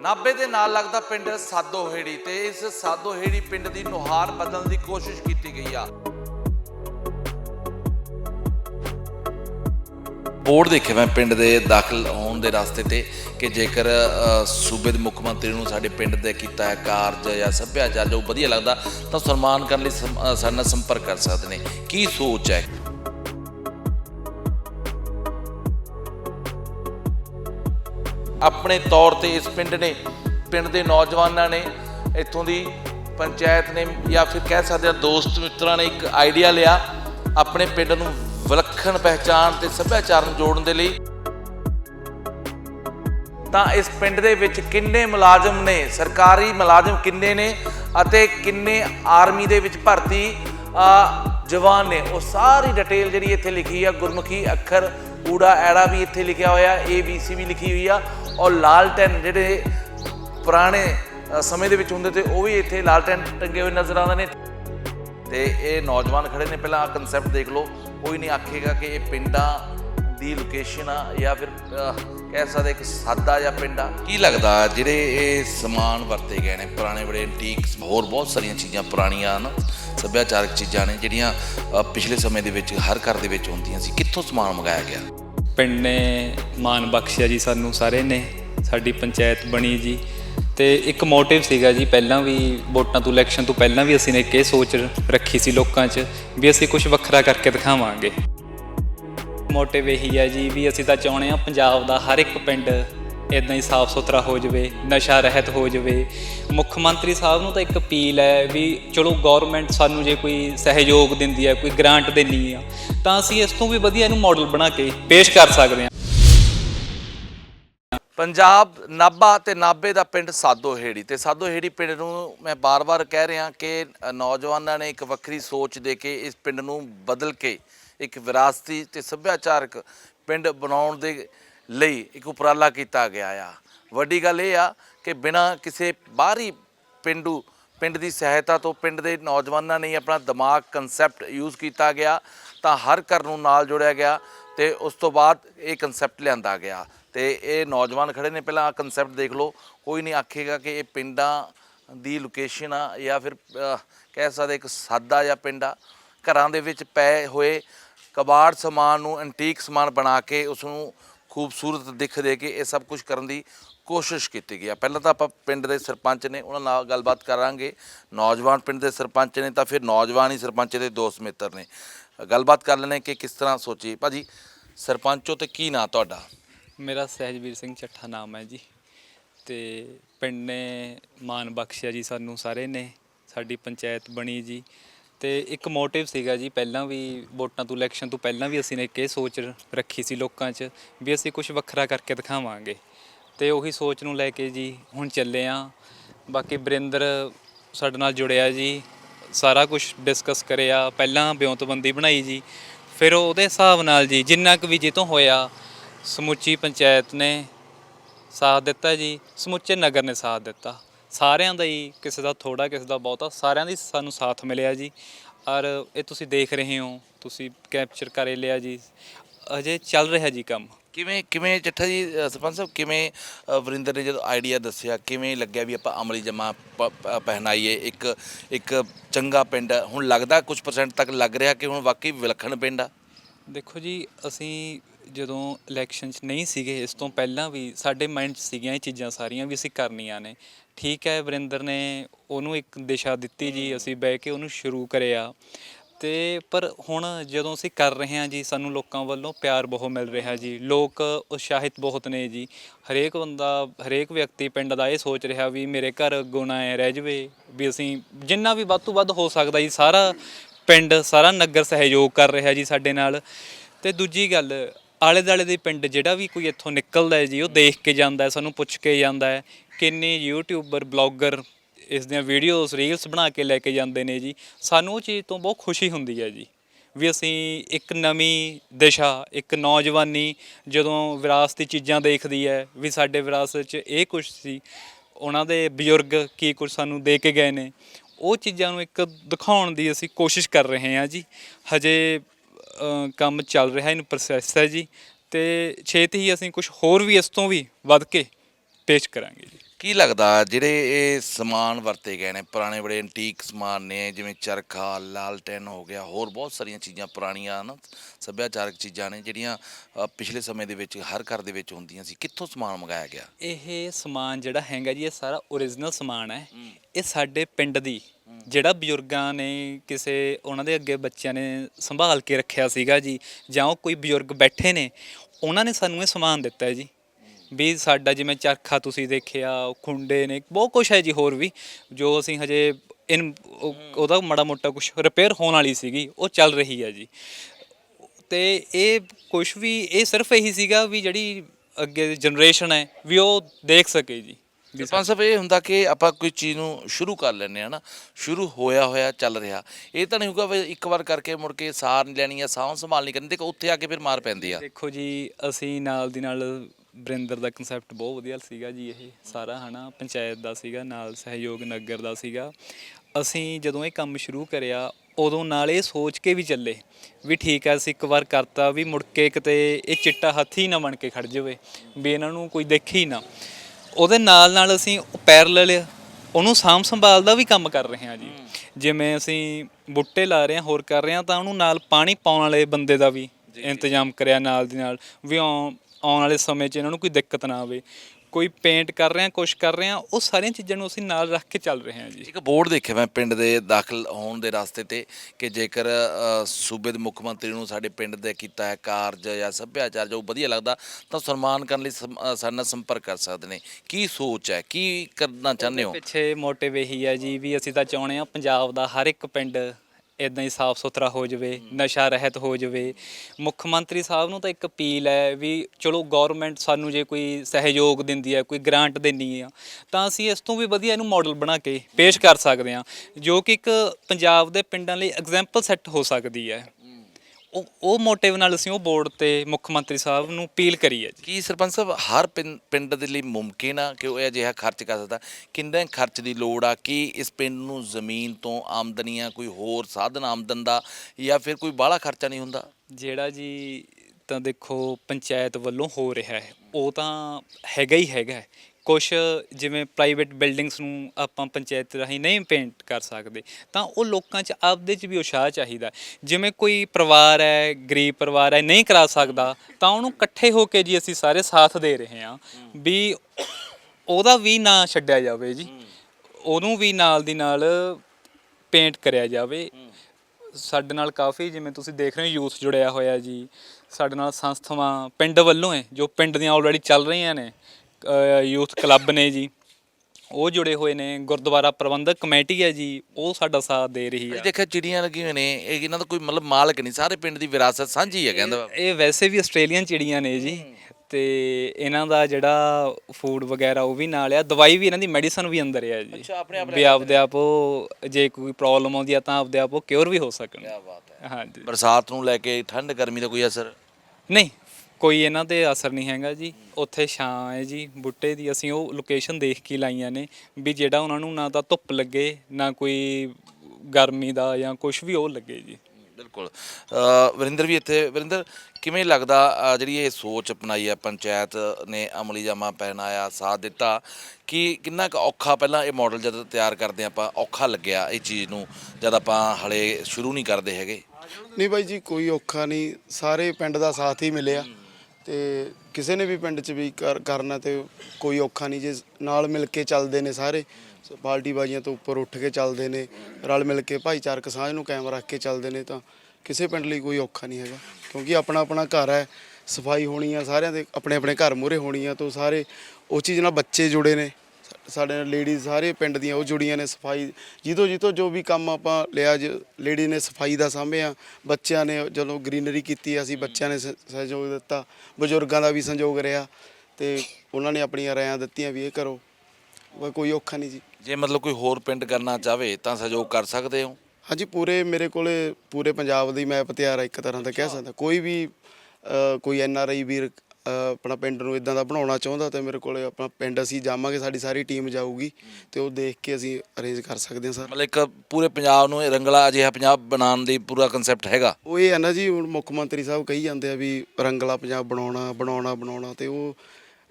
ਨਾਬੇ ਦੇ ਨਾਲ ਲੱਗਦਾ ਪਿੰਡ ਸਾਦੋਹੇੜੀ ਤੇ ਇਸ ਸਾਦੋਹੇੜੀ ਪਿੰਡ ਦੀ ਨੁਹਾਰ ਬਦਲਣ ਦੀ ਕੋਸ਼ਿਸ਼ ਕੀਤੀ ਗਈ ਆ। ਬੋਰਡ ਦੇਖੇ ਮੈਂ ਪਿੰਡ ਦੇ ਦਾਖਲ ਹੋਣ ਦੇ ਰਸਤੇ ਤੇ ਕਿ ਜੇਕਰ ਸੂਬੇ ਦੇ ਮੁੱਖ ਮੰਤਰੀ ਨੂੰ ਸਾਡੇ ਪਿੰਡ ਦੇ ਕੀਤਾ ਹੈ ਕਾਰਜ ਜਾਂ ਸੱਭਿਆਚਾਰ ਜੋ ਵਧੀਆ ਲੱਗਦਾ ਤਾਂ ਸਨਮਾਨ ਕਰਨ ਲਈ ਸਾਡੇ ਨਾਲ ਸੰਪਰਕ ਕਰ ਸਕਦੇ ਨੇ। ਕੀ ਸੋਚ ਹੈ? ਆਪਣੇ ਤੌਰ ਤੇ ਇਸ ਪਿੰਡ ਨੇ, ਪਿੰਡ ਦੇ ਨੌਜਵਾਨਾਂ ਨੇ ਇੱਥੋਂ ਦੀ ਪੰਚਾਇਤ ਨੇ ਜਾਂ ਫਿਰ ਕਹਿ ਸਕਦੇ ਆ ਦੋਸਤ ਮਿੱਤਰਾਂ ਨੇ ਇੱਕ ਆਈਡੀਆ ਲਿਆ ਆਪਣੇ ਪਿੰਡ ਨੂੰ ਵਿਲੱਖਣ ਪਹਿਚਾਣ ਤੇ ਸੱਭਿਆਚਾਰ ਨੂੰ ਜੋੜਨ ਦੇ ਲਈ। ਤਾਂ ਇਸ ਪਿੰਡ ਦੇ ਵਿੱਚ ਕਿੰਨੇ ਮੁਲਾਜ਼ਮ ਨੇ, ਸਰਕਾਰੀ ਮੁਲਾਜ਼ਮ ਕਿੰਨੇ ਨੇ ਅਤੇ ਕਿੰਨੇ ਆਰਮੀ ਦੇ ਵਿੱਚ ਭਰਤੀ ਜਵਾਨ ਨੇ। ਉਹ ਸਾਰੀ ਡਿਟੇਲ ਜਿਹੜੀ ਇੱਥੇ ਲਿਖੀ ਆ, ਗੁਰਮੁਖੀ ਅੱਖਰ ਊੜਾ ਐੜਾ ਵੀ ਇੱਥੇ ਲਿਖਿਆ ਹੋਇਆ ਏ ਬੀ ਸੀ ਵੀ ਲਿਖੀ ਹੋਈ ਆ। ਔਰ ਲਾਲਟੈਨ ਜਿਹੜੇ ਪੁਰਾਣੇ ਸਮੇਂ ਦੇ ਵਿੱਚ ਹੁੰਦੇ ਤੇ ਉਹ ਵੀ ਇੱਥੇ ਲਾਲਟੈਨ ਟੰਗੇ ਹੋਏ ਨਜ਼ਰ ਆਉਂਦੇ ਨੇ। ਤੇ ਇਹ ਨੌਜਵਾਨ ਖੜੇ ਨੇ, ਪਹਿਲਾਂ ਕਨਸੈਪਟ ਦੇਖ ਲਓ। ਕੋਈ ਨਹੀਂ ਆਖੇਗਾ ਕਿ ਇਹ ਪਿੰਡਾਂ ਦੀ ਲੋਕੇਸ਼ਨ ਆ ਜਾਂ ਫਿਰ ਕਹਿ ਸਕਦੇ ਇੱਕ ਸਾਦਾ ਜਾਂ ਪਿੰਡ ਆ। ਕੀ ਲੱਗਦਾ ਜਿਹੜੇ ਇਹ ਸਮਾਨ ਵਰਤੇ ਗਏ ਨੇ, ਪੁਰਾਣੇ ਬੜੇ ਐਂਟੀਕਸ ਹੋਰ ਬਹੁਤ ਸਾਰੀਆਂ ਚੀਜ਼ਾਂ ਪੁਰਾਣੀਆਂ, ਹਨ? ਸੱਭਿਆਚਾਰਕ ਚੀਜ਼ਾਂ ਨੇ, ਜਿਹੜੀਆਂ ਪਿਛਲੇ ਸਮੇਂ ਦੇ ਵਿੱਚ, ਹਰ ਘਰ ਦੇ ਵਿੱਚ ਹੁੰਦੀਆਂ ਸੀ। ਕਿੱਥੋਂ ਸਮਾਨ ਮੰਗਾਇਆ ਗਿਆ? ਪਿੰਡ ਨੇ ਮਾਨ ਬਖਸ਼ਿਆ ਜੀ ਸਾਨੂੰ ਸਾਰੇ ਨੇ, ਸਾਡੀ ਪੰਚਾਇਤ ਬਣੀ ਜੀ। ਤੇ ਇੱਕ ਮੋਟਿਵ ਸੀਗਾ ਜੀ, ਪਹਿਲਾਂ ਵੀ ਵੋਟਾਂ ਤੋਂ, ਇਲੈਕਸ਼ਨ ਤੋਂ ਪਹਿਲਾਂ ਵੀ ਅਸੀਂ ਨੇ ਇੱਕ ਇਹ ਸੋਚ ਰੱਖੀ ਸੀ ਲੋਕਾਂ 'ਚ ਵੀ ਅਸੀਂ ਕੁਝ ਵੱਖਰਾ ਕਰਕੇ ਦਿਖਾਵਾਂਗੇ। ਮੋਟਿਵ ਇਹੀ ਹੈ ਜੀ ਵੀ ਅਸੀਂ ਤਾਂ ਚਾਹੁੰਦੇ ਹਾਂ ਪੰਜਾਬ ਦਾ ਹਰ ਇੱਕ ਪਿੰਡ ਇਦਾਂ ਹੀ ਸਾਫ਼ ਸੁਥਰਾ ਹੋ ਜਾਵੇ, ਨਸ਼ਾ ਰਹਿਤ ਹੋ ਜਾਵੇ। ਮੁੱਖ ਮੰਤਰੀ ਸਾਹਿਬ ਨੂੰ ਤਾਂ ਇੱਕ ਅਪੀਲ ਹੈ ਵੀ ਚਲੋ ਗਵਰਨਮੈਂਟ ਸਾਨੂੰ ਜੇ ਕੋਈ ਸਹਿਯੋਗ ਦਿੰਦੀ ਹੈ, ਕੋਈ ਗ੍ਰਾਂਟ ਦਿੰਦੀ ਆ, ਤਾਂ ਅਸੀਂ ਇਸ ਤੋਂ ਵੀ ਵਧੀਆ ਇਹਨੂੰ ਮਾਡਲ ਬਣਾ ਕੇ ਪੇਸ਼ ਕਰ ਸਕਦੇ ਹਾਂ। ਪੰਜਾਬ ਨਾਭਾ ਤੇ ਨਾਭੇ ਦਾ ਪਿੰਡ ਸਾਦੋਹੇੜੀ ਤੇ ਸਾਦੋਹੇੜੀ ਪਿੰਡ ਨੂੰ ਮੈਂ ਬਾਰ-ਬਾਰ ਕਹਿ ਰਿਹਾ ਕਿ ਨੌਜਵਾਨਾਂ ਨੇ ਇੱਕ ਵੱਖਰੀ ਸੋਚ ਦੇ ਕੇ ਇਸ ਪਿੰਡ ਨੂੰ ਬਦਲ ਕੇ ਇੱਕ ਵਿਰਾਸਤੀ ਤੇ ਸੱਭਿਆਚਾਰਕ ਪਿੰਡ ਬਣਾਉਣ ਦੇ ਲਈ ਇੱਕ ਉਪਰਾਲਾ ਕੀਤਾ ਗਿਆ ਆ। ਵੱਡੀ ਗੱਲ ਇਹ ਆ ਕਿ ਬਿਨਾਂ ਕਿਸੇ ਬਾਹਰੀ ਪਿੰਡੂ, ਪਿੰਡ ਦੀ ਸਹਾਇਤਾ ਤੋਂ ਪਿੰਡ ਦੇ ਨੌਜਵਾਨਾਂ ਨੇ ਆਪਣਾ ਦਿਮਾਗ ਕਨਸੈਪਟ ਯੂਜ਼ ਕੀਤਾ ਗਿਆ, ਤਾਂ ਹਰ ਘਰ ਨੂੰ ਨਾਲ ਜੋੜਿਆ ਗਿਆ ਤੇ ਉਸ ਤੋਂ ਬਾਅਦ ਇਹ ਕਨਸੈਪਟ ਲਿਆਂਦਾ ਗਿਆ। ਤੇ ਇਹ ਨੌਜਵਾਨ ਖੜੇ ਨੇ, ਪਹਿਲਾਂ ਕਨਸੈਪਟ ਦੇਖ ਲਓ। ਕੋਈ ਨਹੀਂ ਆਖੇਗਾ ਕਿ ਇਹ ਪਿੰਡਾਂ ਦੀ ਲੋਕੇਸ਼ਨ ਆ ਜਾਂ ਫਿਰ ਕਹਿ ਸਕਦੇ ਇੱਕ ਸਾਦਾ ਜਾਂ ਪਿੰਡ ਆ। ਘਰਾਂ ਦੇ ਵਿੱਚ ਪਏ ਹੋਏ ਕਬਾੜ ਸਮਾਨ ਨੂੰ ਐਂਟੀਕ ਸਮਾਨ ਬਣਾ ਕੇ ਉਸ ਨੂੰ ਖੂਬਸੂਰਤ ਦਿੱਖ ਦੇ ਕੇ ਇਹ ਸਭ ਕੁਝ ਕਰਨ ਦੀ ਕੋਸ਼ਿਸ਼ ਕੀਤੀ ਗਈ ਆ। ਪਹਿਲਾਂ ਤਾਂ ਆਪਾਂ ਪਿੰਡ ਦੇ ਸਰਪੰਚ ਨੇ ਉਹਨਾਂ ਨਾਲ ਗੱਲਬਾਤ ਕਰਾਂਗੇ। ਨੌਜਵਾਨ ਪਿੰਡ ਦੇ ਸਰਪੰਚ ਨੇ ਤਾਂ ਫਿਰ ਨੌਜਵਾਨ ਹੀ ਸਰਪੰਚ ਦੇ ਦੋਸਤ ਮਿੱਤਰ ਨੇ। ਗੱਲਬਾਤ ਕਰ ਲੈਣੇ ਕਿ ਕਿਸ ਤਰ੍ਹਾਂ ਸੋਚੀ। ਭਾਜੀ, ਸਰਪੰਚੋ ਤੇ ਕੀ ਨਾਂ ਤੁਹਾਡਾ? ਮੇਰਾ ਸਹਿਜਵੀਰ ਸਿੰਘ ਚੱਠਾ ਨਾਮ ਹੈ ਜੀ। ਤੇ ਪਿੰਡ ਨੇ ਮਾਨ ਬਖਸ਼ਿਆ ਜੀ ਸਾਨੂੰ ਸਾਰੇ ਨੇ। ਸਾਡੀ ਪੰਚਾਇਤ ਬਣੀ ਜੀ। ਤੇ ਇੱਕ ਮੋਟਿਵ ਸੀਗਾ ਜੀ, ਪਹਿਲਾਂ ਵੀ ਵੋਟਾਂ ਤੋਂ ਇਲੈਕਸ਼ਨ ਤੋਂ ਪਹਿਲਾਂ ਵੀ ਅਸੀਂ ਨੇ ਇੱਕ ਇਹ ਸੋਚ ਰੱਖੀ ਸੀ ਲੋਕਾਂ 'ਚ ਵੀ ਅਸੀਂ ਕੁਝ ਵੱਖਰਾ ਕਰਕੇ ਦਿਖਾਵਾਂਗੇ। ਤੇ ਉਹੀ ਸੋਚ ਨੂੰ ਲੈ ਕੇ ਜੀ ਹੁਣ ਚੱਲੇ ਆ। ਬਾਕੀ ਬਰਿੰਦਰ ਸਾਡੇ ਨਾਲ ਜੁੜਿਆ ਜੀ, ਸਾਰਾ ਕੁਝ ਡਿਸਕਸ ਕਰਿਆ, ਪਹਿਲਾਂ ਬਿਉਂਤਬੰਦੀ ਬਣਾਈ ਜੀ, ਫਿਰ ਉਹਦੇ ਹਿਸਾਬ ਨਾਲ ਜੀ, ਜਿੰਨਾ ਕੁ ਵੀ ਜਿੱਤੋਂ ਹੋਇਆ, ਸਮੁੱਚੀ ਪੰਚਾਇਤ ਨੇ ਸਾਥ ਦਿੱਤਾ ਜੀ, ਸਮੁੱਚੇ ਨਗਰ ਨੇ ਸਾਥ ਦਿੱਤਾ। ਸਾਰਿਆਂ ਦਾ ਹੀ ਕਿਸੇ ਦਾ ਥੋੜਾ ਕਿਸੇ ਦਾ ਬਹੁਤਾ ਸਾਰਿਆਂ ਦੀ ਸਾਨੂੰ ਸਾਥ ਮਿਲਿਆ ਜੀ। ਔਰ ਇਹ ਤੁਸੀਂ ਦੇਖ ਰਹੇ ਹੋ ਤੁਸੀਂ ਕੈਪਚਰ ਕਰ ਲਿਆ ਜੀ। ਅਜੇ ਚੱਲ ਰਿਹਾ ਜੀ ਕੰਮ। ਕਿਵੇਂ ਕਿਵੇਂ ਚੱਠਾ ਜੀ ਅ, ਸਰਪੰਚ ਸਾਹਿਬ ਕਿਵੇਂ ਅ, ਵਰਿੰਦਰ ਨੇ ਜਦੋਂ ਆਈਡੀਆ ਦੱਸਿਆ ਕਿਵੇਂ ਲੱਗਿਆ ਵੀ ਆਪਾਂ ਅਮਲੀ ਜਮਾ ਪਹਿਨਾਈਏ? ਇੱਕ ਇੱਕ ਚੰਗਾ ਪਿੰਡ। ਹੁਣ ਲੱਗਦਾ ਕੁਝ ਪਰਸੈਂਟ ਤੱਕ ਲੱਗ ਰਿਹਾ ਕਿ ਹੁਣ ਵਾਕਈ ਵਿਲੱਖਣ ਪਿੰਡ ਆ? ਦੇਖੋ ਜੀ ਅਸੀਂ ਜਦੋਂ ਇਲੈਕਸ਼ਨ 'ਚ ਨਹੀਂ ਸੀਗੇ ਇਸ ਤੋਂ ਪਹਿਲਾਂ ਵੀ ਸਾਡੇ ਮਾਈਂਡ 'ਚ ਸੀਗੀਆਂ ਇਹ ਚੀਜ਼ਾਂ ਸਾਰੀਆਂ ਵੀ ਅਸੀਂ ਕਰਨੀਆਂ ਨੇ। ਠੀਕ ਹੈ ਵਰਿੰਦਰ ਨੇ ਉਹਨੂੰ ਇੱਕ ਦਿਸ਼ਾ ਦਿੱਤੀ ਜੀ ਅਸੀਂ ਬਹਿ ਕੇ ਉਹਨੂੰ ਸ਼ੁਰੂ ਕਰਿਆ। ਤੇ ਪਰ ਹੁਣ ਜਦੋਂ ਅਸੀਂ ਕਰ ਰਹੇ ਹਾਂ ਜੀ ਸਾਨੂੰ ਲੋਕਾਂ ਵੱਲੋਂ ਪਿਆਰ ਬਹੁਤ ਮਿਲ ਰਿਹਾ ਜੀ। ਲੋਕ ਉਤਸ਼ਾਹਿਤ ਬਹੁਤ ਨੇ ਜੀ। ਹਰੇਕ ਬੰਦਾ ਹਰੇਕ ਵਿਅਕਤੀ ਪਿੰਡ ਦਾ ਇਹ ਸੋਚ ਰਿਹਾ ਵੀ ਮੇਰੇ ਘਰ ਗੁਣਾ ਹੈ ਰਹਿ ਜਵੇ ਵੀ ਅਸੀਂ ਜਿੰਨਾ ਵੀ ਵੱਧ ਤੋਂ ਵੱਧ ਹੋ ਸਕਦਾ ਜੀ ਸਾਰਾ ਪਿੰਡ ਸਾਰਾ ਨਗਰ ਸਹਿਯੋਗ ਕਰ ਰਿਹਾ ਜੀ ਸਾਡੇ ਨਾਲ। ਤੇ ਦੂਜੀ ਗੱਲ ਆਲੇ ਦਾਲੇ ਦੇ ਪਿੰਡ ਜਿਹੜਾ ਵੀ ਕੋਈ ਇੱਥੋਂ ਨਿਕਲਦਾ ਹੈ ਜੀ ਉਹ ਦੇਖ ਕੇ ਜਾਂਦਾ ਹੈ ਸਾਨੂੰ ਪੁੱਛ ਕੇ ਜਾਂਦਾ ਹੈ ਕਿੰਨੇ ਯੂਟਿਊਬਰ, ਬਲੌਗਰ ਇਸ ਦੀਆਂ ਵੀਡੀਓਜ਼ ਰੀਲਸ ਬਣਾ ਕੇ ਲੈ ਕੇ ਜਾਂਦੇ ਨੇ ਜੀ। ਸਾਨੂੰ ਉਹ ਚੀਜ਼ ਤੋਂ ਬਹੁਤ ਖੁਸ਼ੀ ਹੁੰਦੀ ਹੈ ਜੀ ਵੀ ਅਸੀਂ ਇੱਕ ਨਵੀਂ ਦਿਸ਼ਾ, ਇੱਕ ਨੌਜਵਾਨੀ ਜਦੋਂ ਵਿਰਾਸਤੀ ਚੀਜ਼ਾਂ ਦੇਖਦੀ ਹੈ, ਵੀ ਸਾਡੇ ਵਿਰਾਸਤ 'ਚ ਇਹ ਕੁਝ ਸੀ, ਉਹਨਾਂ ਦੇ ਬਜ਼ੁਰਗ ਕੀ ਕੁਝ ਸਾਨੂੰ ਦੇ ਕੇ ਗਏ ਨੇ। ਉਹ ਚੀਜ਼ਾਂ ਨੂੰ ਇੱਕ ਦਿਖਾਉਣ ਦੀ ਅਸੀਂ ਕੋਸ਼ਿਸ਼ ਕਰ ਰਹੇ ਹਾਂ ਜੀ। ਹਜੇ ਕੰਮ ਚੱਲ ਰਿਹਾ, ਇਹਨੂੰ ਪ੍ਰੋਸੈਸ ਹੈ ਜੀ। ਤੇ ਛੇਤੀ ਹੀ ਅਸੀਂ ਕੁਝ ਹੋਰ ਵੀ ਇਸ ਤੋਂ ਵੀ ਵੱਧ ਕੇ ਪੇਸ਼ ਕਰਾਂਗੇ ਜੀ। ਕੀ ਲੱਗਦਾ ਜਿਹੜੇ ਇਹ ਸਮਾਨ ਵਰਤੇ ਗਏ ਨੇ ਪੁਰਾਣੇ ਬੜੇ ਐਂਟੀਕ ਸਮਾਨ ਨੇ ਜਿਵੇਂ ਚਰਖਾ ਲਾਲਟੈਨ ਹੋ ਗਿਆ ਹੋਰ ਬਹੁਤ ਸਾਰੀਆਂ ਚੀਜ਼ਾਂ ਪੁਰਾਣੀਆਂ ਨਾ ਸੱਭਿਆਚਾਰਕ ਚੀਜ਼ਾਂ ਨੇ ਜਿਹੜੀਆਂ ਪਿਛਲੇ ਸਮੇਂ ਦੇ ਵਿੱਚ ਹਰ ਘਰ ਦੇ ਵਿੱਚ ਹੁੰਦੀਆਂ ਸੀ ਕਿੱਥੋਂ ਸਮਾਨ ਮੰਗਾਇਆ ਗਿਆ? ਇਹ ਸਮਾਨ ਜਿਹੜਾ ਹੈਗਾ ਜੀ ਇਹ ਸਾਰਾ ਓਰੀਜਨਲ ਸਮਾਨ ਹੈ। ਇਹ ਸਾਡੇ ਪਿੰਡ ਦੀ ਜਿਹੜਾ ਬਜ਼ੁਰਗਾਂ ਨੇ ਕਿਸੇ ਉਹਨਾਂ ਦੇ ਅੱਗੇ ਬੱਚਿਆਂ ਨੇ ਸੰਭਾਲ ਕੇ ਰੱਖਿਆ ਸੀਗਾ ਜੀ ਜਾਂ ਉਹ ਕੋਈ ਬਜ਼ੁਰਗ ਬੈਠੇ ਨੇ ਉਹਨਾਂ ਨੇ ਸਾਨੂੰ ਇਹ ਸਮਾਨ ਦਿੱਤਾ ਹੈ ਜੀ। ਵੀ ਸਾਡਾ ਜਿਵੇਂ ਚਰਖਾ ਤੁਸੀਂ ਦੇਖਿਆ ਖੁੰਡੇ ਨੇ ਬਹੁਤ ਕੁਝ ਹੈ ਜੀ ਹੋਰ ਵੀ ਜੋ ਅਸੀਂ ਹਜੇ ਇਨ ਉਹ- ਉਹਦਾ ਮਾੜਾ ਮੋਟਾ ਕੁਝ ਰਿਪੇਅਰ ਹੋਣ ਵਾਲੀ ਸੀਗੀ ਉਹ ਚੱਲ ਰਹੀ ਹੈ ਜੀ। ਤੇ ਇਹ ਕੁਝ ਵੀ ਇਹ ਸਿਰਫ ਇਹੀ ਸੀਗਾ ਵੀ ਜਿਹੜੀ ਅੱਗੇ ਜਨਰੇਸ਼ਨ ਹੈ ਵੀ ਉਹ ਦੇਖ ਸਕੇ ਜੀ। ਵੀ ਸਰਪੰਚ ਸਾਹਿਬ ਇਹ ਹੁੰਦਾ ਕਿ ਆਪਾਂ ਕੋਈ ਚੀਜ਼ ਨੂੰ ਸ਼ੁਰੂ ਕਰ ਲੈਂਦੇ ਆ ਨਾ ਸ਼ੁਰੂ ਹੋਇਆ ਹੋਇਆ ਚੱਲ ਰਿਹਾ। ਇਹ ਤਾਂ ਨਹੀਂ ਹੋਊਗਾ ਵੀ ਇੱਕ ਵਾਰ ਕਰਕੇ ਮੁੜ ਕੇ ਸਾਰ ਨਹੀਂ ਲੈਣੀ ਆ ਸਾਂਭ ਸੰਭਾਲ ਨਹੀਂ ਕਰਨੀ ਤੇ ਉੱਥੇ ਆ ਕੇ ਫਿਰ ਮਾਰ ਪੈਂਦੀ ਆ। ਦੇਖੋ ਜੀ ਅਸੀਂ ਨਾਲ ਦੀ ਨਾਲ ਬਰਿੰਦਰ ਦਾ ਕਨਸੈਪਟ ਬਹੁਤ ਵਧੀਆ ਸੀਗਾ ਜੀ ਇਹ ਸਾਰਾ ਹਨਾ? ਪੰਚਾਇਤ ਦਾ ਸੀਗਾ ਨਾਲ ਸਹਿਯੋਗ ਨਗਰ ਦਾ ਸੀਗਾ। ਅਸੀਂ ਜਦੋਂ ਇਹ ਕੰਮ ਸ਼ੁਰੂ ਕਰਿਆ ਉਦੋਂ ਨਾਲ ਇਹ ਸੋਚ ਕੇ ਵੀ ਚੱਲੇ ਵੀ ਠੀਕ ਹੈ ਅਸੀਂ ਇੱਕ ਵਾਰ ਕਰਤਾ ਵੀ ਮੁੜ ਕੇ ਕਿਤੇ ਇਹ ਚਿੱਟਾ ਹੱਥੀ ਨਾ ਬਣ ਕੇ ਖੜ ਜਾਵੇ ਵੀ ਇਹਨਾਂ ਨੂੰ ਕੋਈ ਦੇਖੇ ਹੀ ਨਾ। ਉਹਦੇ ਨਾਲ ਨਾਲ ਅਸੀਂ ਪੈਰਲਲ ਉਹਨੂੰ ਸਾਂਭ ਸੰਭਾਲ ਦਾ ਵੀ ਕੰਮ ਕਰ ਰਹੇ ਹਾਂ ਜੀ। ਜਿਵੇਂ ਅਸੀਂ ਬੁੱਟੇ ਲਾ ਰਹੇ ਹਾਂ ਹੋਰ ਕਰ ਰਹੇ ਹਾਂ ਤਾਂ ਉਹਨੂੰ ਨਾਲ ਪਾਣੀ ਪਾਉਣ ਵਾਲੇ ਬੰਦੇ ਦਾ ਵੀ ਇੰਤਜ਼ਾਮ ਕਰਿਆ ਨਾਲ ਦੀ ਨਾਲ ਵੀ ਆਉਣ ਵਾਲੇ ਸਮੇਂ 'ਚ ਇਹਨਾਂ ਨੂੰ ਕੋਈ ਦਿੱਕਤ ਨਾ ਆਵੇ ਕੋਈ ਪੇਂਟ ਕਰ ਰਹੇ ਹਾਂ ਕੁਝ ਕਰ ਰਹੇ ਹਾਂ ਉਹ ਸਾਰੀਆਂ ਚੀਜ਼ਾਂ ਨੂੰ ਅਸੀਂ ਨਾਲ ਰੱਖ ਕੇ ਚੱਲ ਰਹੇ ਹਾਂ ਜੀ। ਇੱਕ ਬੋਰਡ ਦੇਖਿਆ ਮੈਂ ਪਿੰਡ ਦੇ ਦਾਖਲ ਹੋਣ ਦੇ ਰਸਤੇ ਤੇ ਕਿ ਜੇਕਰ ਅ, ਸੂਬੇ ਦੇ ਮੁੱਖ ਮੰਤਰੀ ਨੂੰ ਸਾਡੇ ਪਿੰਡ ਦੇ ਕੀਤਾ ਹੈ ਕਾਰਜ ਜਾਂ ਸੱਭਿਆਚਾਰ ਜੋ ਵਧੀਆ ਲੱਗਦਾ ਤਾਂ ਸਨਮਾਨ ਕਰਨ ਲਈ ਸਮ- ਅ, ਸਾਡੇ ਨਾਲ ਸੰਪਰਕ ਕਰ ਸਕਦੇ ਨੇ। ਕੀ ਸੋਚ ਹੈ? ਕੀ ਕਰਨਾ ਚਾਹੁੰਦੇ ਹੋ? ਪਿੱਛੇ ਮੋਟਿਵ ਇਹੀ ਹੈ ਜੀ ਵੀ ਅਸੀਂ ਤਾਂ ਚਾਹੁੰਦੇ ਹਾਂ ਪੰਜਾਬ ਦਾ ਹਰ ਇੱਕ ਪਿੰਡ ਇਦਾਂ ਹੀ ਸਾਫ਼ ਸੁਥਰਾ ਹੋ ਜਾਵੇ ਨਸ਼ਾ ਰਹਿਤ ਹੋ ਜਾਵੇ। ਮੁੱਖ ਮੰਤਰੀ ਸਾਹਿਬ ਨੂੰ ਤਾਂ ਇੱਕ ਅਪੀਲ ਹੈ ਵੀ ਚਲੋ ਗਵਰਨਮੈਂਟ ਸਾਨੂੰ ਜੇ ਕੋਈ ਸਹਿਯੋਗ ਦਿੰਦੀ ਹੈ ਕੋਈ ਗ੍ਰਾਂਟ ਦਿੰਦੀ ਆ ਤਾਂ ਅਸੀਂ ਇਸ ਤੋਂ ਵੀ ਵਧੀਆ ਇਹਨੂੰ ਮਾਡਲ ਬਣਾ ਕੇ ਪੇਸ਼ ਕਰ ਸਕਦੇ ਹਾਂ ਜੋ ਕਿ ਇੱਕ ਪੰਜਾਬ ਦੇ ਪਿੰਡਾਂ ਲਈ ਐਗਜ਼ਾਮਪਲ ਸੈੱਟ ਹੋ ਸਕਦੀ ਹੈ। ਉਹ ਉਹ ਮੋਟਿਵ ਨਾਲ ਅਸੀਂ ਉਹ ਬੋਰਡ ਤੇ ਮੁੱਖ ਮੰਤਰੀ ਸਾਹਿਬ ਨੂੰ ਅਪੀਲ ਕਰੀ ਹੈ ਜੀ। ਕੀ ਸਰਪੰਚ ਸਾਹਿਬ ਹਰ ਪਿੰ- ਪਿੰਡ ਦੇ ਲਈ ਮੁਮਕਿਨ ਆ ਕਿ ਉਹ ਅਜਿਹਾ ਖਰਚ ਕਰ ਸਕਦਾ? ਕਿੰਨੇ ਖਰਚ ਦੀ ਲੋੜ ਆ? ਕੀ ਇਸ ਪਿੰਡ ਨੂੰ ਜ਼ਮੀਨ ਤੋਂ ਆਮਦਨੀਆਂ ਕੋਈ ਹੋਰ ਸਾਧਨ ਆਮਦਨ ਦਾ ਜਾਂ ਫਿਰ ਕੋਈ ਬਾਹਲਾ ਖਰਚਾ ਨਹੀਂ ਹੁੰਦਾ? ਜਿਹੜਾ ਜੀ ਤਾਂ ਦੇਖੋ ਪੰਚਾਇਤ ਵੱਲੋਂ ਹੋ ਰਿਹਾ ਹੈ। ਉਹ ਤਾਂ ਹੈਗਾ ਹੀ ਹੈਗਾ ਹੈ। ਕੁਛ ਜਿਵੇਂ ਪ੍ਰਾਈਵੇਟ ਬਿਲਡਿੰਗਸ ਨੂੰ ਆਪਾਂ ਪੰਚਾਇਤ ਰਾਹੀਂ ਨਹੀਂ ਪੇਂਟ ਕਰ ਸਕਦੇ, ਤਾਂ ਉਹ ਲੋਕਾਂ 'ਚ ਆਪਦੇ 'ਚ ਵੀ ਉਤਸ਼ਾਹ ਚਾਹੀਦਾ ਜਿਵੇਂ ਕੋਈ ਪਰਿਵਾਰ ਹੈ, ਗਰੀਬ ਪਰਿਵਾਰ ਹੈ, ਨਹੀਂ ਕਰਾ ਸਕਦਾ, ਤਾਂ ਉਹਨੂੰ ਇਕੱਠੇ ਹੋ ਕੇ ਜੀ ਅਸੀਂ ਸਾਰੇ ਸਾਥ ਦੇ ਰਹੇ ਹਾਂ ਵੀ ਉਹਦਾ ਵੀ ਨਾ ਛੱਡਿਆ ਜਾਵੇ ਜੀ। ਉਹਨੂੰ ਵੀ ਨਾਲ ਦੀ ਨਾਲ ਪੇਂਟ ਕਰਿਆ ਜਾਵੇ। ਸਾਡੇ ਨਾਲ ਕਾਫੀ ਜਿਵੇਂ ਤੁਸੀਂ ਦੇਖ ਰਹੇ ਹੋ, ਯੂਥ ਜੁੜਿਆ ਹੋਇਆ ਜੀ। ਸਾਡੇ ਨਾਲ ਸੰਸਥਾਵਾਂ ਪਿੰਡ ਵੱਲੋਂ ਹੈ, ਜੋ ਪਿੰਡ ਦੀਆਂ ਆਲਰੇਡੀ ਚੱਲ ਰਹੀਆਂ ਨੇ। ਯੂਥ ਕਲੱਬ ਨੇ ਜੀ। ਉਹ ਜੁੜੇ ਹੋਏ ਨੇ ਗੁਰਦੁਆਰਾ ਪ੍ਰਬੰਧਕ ਕਮੇਟੀ ਹੈ ਜੀ। ਉਹ ਸਾਡਾ ਸਾਥ ਦੇ ਰਹੀ ਹੈ ਦੇਖਿਆ ਚਿੜੀਆਂ ਲੱਗੀਆਂ ਹੋਈਆਂ ਨੇ। ਇਹ ਇਹਨਾਂ ਦਾ ਕੋਈ ਮਤਲਬ ਮਾਲਕ ਨਹੀਂ। ਸਾਰੇ ਪਿੰਡ ਦੀ ਵਿਰਾਸਤ ਸਾਂਝੀ ਹੈ ਕਹਿੰਦਾ ਇਹ ਵੈਸੇ ਵੀ ਆਸਟ੍ਰੇਲੀਅਨ ਚਿੜੀਆਂ ਨੇ ਜੀ। ਤੇ ਇਹਨਾਂ ਦਾ ਜਿਹੜਾ ਫੂਡ ਵਗੈਰਾ ਉਹ ਵੀ ਨਾਲ ਆ। ਦਵਾਈ ਵੀ ਇਹਨਾਂ ਦੀ ਮੈਡੀਸਨ ਵੀ ਅੰਦਰ ਆ ਜੀ। ਅੱਛਾ, ਆਪਣੇ ਆਪ ਵੀ ਆਪਦੇ ਆਪ ਉਹ ਜੇ ਕੋਈ ਪ੍ਰੋਬਲਮ ਆਉਂਦੀ ਆ ਤਾਂ ਆਪਦੇ ਆਪ ਉਹ ਕਿਉਰ ਵੀ ਹੋ ਸਕਣ। ਬਾਤ ਹੈ। ਹਾਂਜੀ। ਬਰਸਾਤ ਨੂੰ ਲੈ ਕੇ ਠੰਡ ਗਰਮੀ ਦਾ ਕੋਈ ਅਸਰ? ਨਹੀਂ ਕੋਈ ਇਹਨਾਂ ਤੇ ਅਸਰ ਨਹੀਂ ਹੈਗਾ ਜੀ। ਉੱਥੇ ਛਾਂ ਹੈ ਜੀ ਬੁੱਟੇ ਦੀ ਅਸੀਂ ਉਹ ਲੋਕੇਸ਼ਨ ਦੇਖ ਕੇ ਲਾਈਆਂ ਨੇ ਵੀ ਜਿਹੜਾ ਉਹਨਾਂ ਨੂੰ ਨਾ ਤਾਂ ਧੁੱਪ ਲੱਗੇ ਨਾ ਕੋਈ ਗਰਮੀ ਦਾ ਜਾਂ ਕੁਝ ਵੀ ਉਹ ਲੱਗੇ ਜੀ। ਬਿਲਕੁਲ। ਅ, ਵਰਿੰਦਰ ਵੀ ਇੱਥੇ ਵਰਿੰਦਰ ਕਿਵੇਂ ਲੱਗਦਾ ਅ, ਜਿਹੜੀ ਇਹ ਸੋਚ ਅਪਣਾਈ ਹੈ ਪੰਚਾਇਤ ਨੇ ਅਮਲੀ ਜਾਮਾ ਪਹਿਨਾਇਆ ਸਾਥ ਦਿੱਤਾ ਕਿ ਕਿੰਨਾ ਕੁ ਔਖਾ ਪਹਿਲਾਂ ਇਹ ਮਾਡਲ ਜਦ ਤਿਆਰ ਕਰਦੇ ਆਪਾਂ ਔਖਾ ਲੱਗਿਆ ਇਹ ਚੀਜ਼ ਨੂੰ ਜਦ ਆਪਾਂ ਹਲੇ ਸ਼ੁਰੂ ਨਹੀਂ ਕਰਦੇ ਹੈਗੇ? ਨਹੀਂ ਬਾਈ ਜੀ ਕੋਈ ਔਖਾ ਨਹੀਂ ਸਾਰੇ ਪਿੰਡ ਦਾ ਸਾਥ ਹੀ ਮਿਲਿਆ। ਤੇ ਕਿਸੇ ਨੇ ਵੀ ਪਿੰਡ 'ਚ ਵੀ ਕਰ- ਕਰਨਾ ਤੇ ਕੋਈ ਔਖਾ ਨਹੀਂ, ਜੇ ਨਾਲ ਮਿਲ ਕੇ ਚੱਲਦੇ ਨੇ ਸਾਰੇ, ਸ- ਪਾਰਟੀ ਬਾਜ਼ੀਆਂ ਤੋਂ ਉੱਪਰ ਉੱਠ ਕੇ ਚੱਲਦੇ ਨੇ, ਰਲ ਮਿਲ ਕੇ ਭਾਈਚਾਰਕ ਸਾਂਝ ਨੂੰ ਕਾਇਮ ਰੱਖ ਕੇ ਚੱਲਦੇ ਨੇ, ਤਾਂ ਕਿਸੇ ਪਿੰਡ ਲਈ ਕੋਈ ਔਖਾ ਨਹੀਂ ਹੈਗਾ। ਕਿਉਂਕਿ ਆਪਣਾ ਆਪਣਾ ਘਰ ਹੈ, ਸਫ਼ਾਈ ਹੋਣੀ ਆ, ਸਾਰਿਆਂ ਦੇ ਆਪਣੇ ਆਪਣੇ ਘਰ ਮੂਹਰੇ ਹੋਣੀ ਆ, ਤੋਂ ਸਾਰੇ ਉਹ ਚੀਜ਼ ਨਾਲ ਬੱਚੇ ਜੁੜੇ ਨੇ। ਸਾਡੇ ਨਾਲ ਲੇਡੀਜ਼ ਸਾਰੇ ਪਿੰਡ ਦੀਆਂ ਉਹ ਜੁੜੀਆਂ ਨੇ ਸਫ਼ਾਈ। ਜਿੱਦੋਂ ਜਿੱਦੋਂ ਜੋ ਵੀ ਕੰਮ ਆਪਾਂ ਲਿਆ ਲੇਡੀ ਨੇ ਸਫ਼ਾਈ ਦਾ ਸਾਂਭਿਆ ਬੱਚਿਆਂ ਨੇ ਜਦੋਂ ਗ੍ਰੀਨਰੀ ਕੀਤੀ ਅਸੀਂ ਬੱਚਿਆਂ ਨੇ ਸ- ਸਹਿਯੋਗ ਦਿੱਤਾ ਬਜ਼ੁਰਗਾਂ ਦਾ ਵੀ ਸੰਯੋਗ ਰਿਹਾ ਤੇ ਉਹਨਾਂ ਨੇ ਆਪਣੀਆਂ ਰਾਇਆਂ ਦਿੱਤੀਆਂ ਵੀ ਇਹ ਕਰੋ। ਉਹ ਕੋਈ ਔਖਾ ਨਹੀਂ ਜੀ। ਜੇ ਮਤਲਬ ਕੋਈ ਹੋਰ ਪਿੰਡ ਕਰਨਾ ਚਾਹਵੇ ਤਾਂ ਸਹਿਯੋਗ ਕਰ ਸਕਦੇ ਹੋ? ਹਾਂਜੀ ਪੂਰੇ ਮੇਰੇ ਕੋਲੇ ਪੂਰੇ ਪੰਜਾਬ ਦੀ ਮੈਪ ਤਿਆਰ ਆ ਇੱਕ ਤਰ੍ਹਾਂ ਦਾ ਕਹਿ ਸਕਦਾ। ਕੋਈ ਵੀ ਅ, ਕੋਈ ਐਨ ਆਰ ਆਈ ਵੀਰ ਆਪਣਾ ਪਿੰਡ ਨੂੰ ਇਦਾਂ ਦਾ ਬਣਾਉਣਾ ਚਾਹੁੰਦਾ ਤੇ ਮੇਰੇ ਕੋਲੇ ਆਪਣਾ ਪਿੰਡ ਅਸੀਂ ਜਾਵਾਂਗੇ ਸਾਡੀ ਸਾਰੀ ਟੀਮ ਜਾਊਗੀ ਤੇ ਉਹ ਦੇਖ ਕੇ ਅਸੀਂ ਅਰੇਂਜ ਕਰ ਸਕਦੇ ਹਾਂ ਸਰ। ਮਤਲਬ ਇੱਕ ਪੂਰੇ ਪੰਜਾਬ ਨੂੰ ਇਹ ਰੰਗਲਾ ਅਜਿਹਾ ਪੰਜਾਬ ਬਣਾਉਣ ਦੀ ਪੂਰਾ ਕਨਸੈਪਟ ਹੈਗਾ? ਉਹ ਇਹ ਹੈ ਨਾ ਜੀ ਹੁਣ ਮੁੱਖ ਮੰਤਰੀ ਸਾਹਿਬ ਕਹੀ ਜਾਂਦੇ ਆ ਵੀ ਰੰਗਲਾ ਪੰਜਾਬ ਬਣਾਉਣਾ ਬਣਾਉਣਾ ਬਣਾਉਣਾ ਤੇ ਉਹ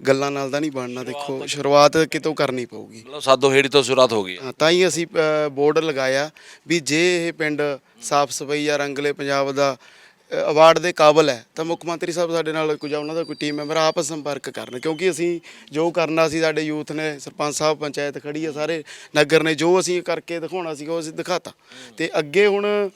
ਗੱਲਾਂ ਨਾਲ ਤਾਂ ਨਹੀਂ ਬਣਨਾ ਦੇਖੋ ਸ਼ੁਰੂਆਤ ਕਿਤੋਂ ਕਰਨੀ ਪਊਗੀ। ਮਤਲਬ ਸਾਦੋ ਹੇੜੀ ਤੋਂ ਸ਼ੁਰੂਆਤ ਹੋ ਗਈ। ਹੈ। ਹਾਂ, ਤਾਂ ਹੀ ਅਸੀਂ ਅ, ਬੋਰਡ ਲਗਾਇਆ ਵੀ ਜੇ ਇਹ ਪਿੰਡ ਸਾਫ਼ ਸਫ਼ਾਈ ਜਾਂ ਰੰਗਲੇ ਪੰਜਾਬ ਦਾ ਅਵਾਰਡ ਦੇ ਕਾਬਲ ਹੈ ਤਾਂ ਮੁੱਖ ਮੰਤਰੀ ਸਾਹਿਬ ਸਾਡੇ ਨਾਲ ਕੋਈ ਜਾਂ ਉਹਨਾਂ ਦਾ ਕੋਈ ਟੀਮ ਮੈਂਬਰ ਆਪ ਸੰਪਰਕ ਕਰਨ ਕਿਉਂਕਿ ਅਸੀਂ ਜੋ ਕਰਨਾ ਸੀ ਸਾਡੇ ਯੂਥ ਨੇ ਸਰਪੰਚ ਸਾਹਿਬ ਪੰਚਾਇਤ ਖੜੀ ਹੈ ਸਾਰੇ ਨਗਰ ਨੇ ਜੋ ਅਸੀਂ ਕਰਕੇ ਦਿਖਾਉਣਾ ਸੀ ਉਹ ਅਸੀਂ ਦਿਖਾਤਾ। ਤੇ ਅੱਗੇ ਹੁਣ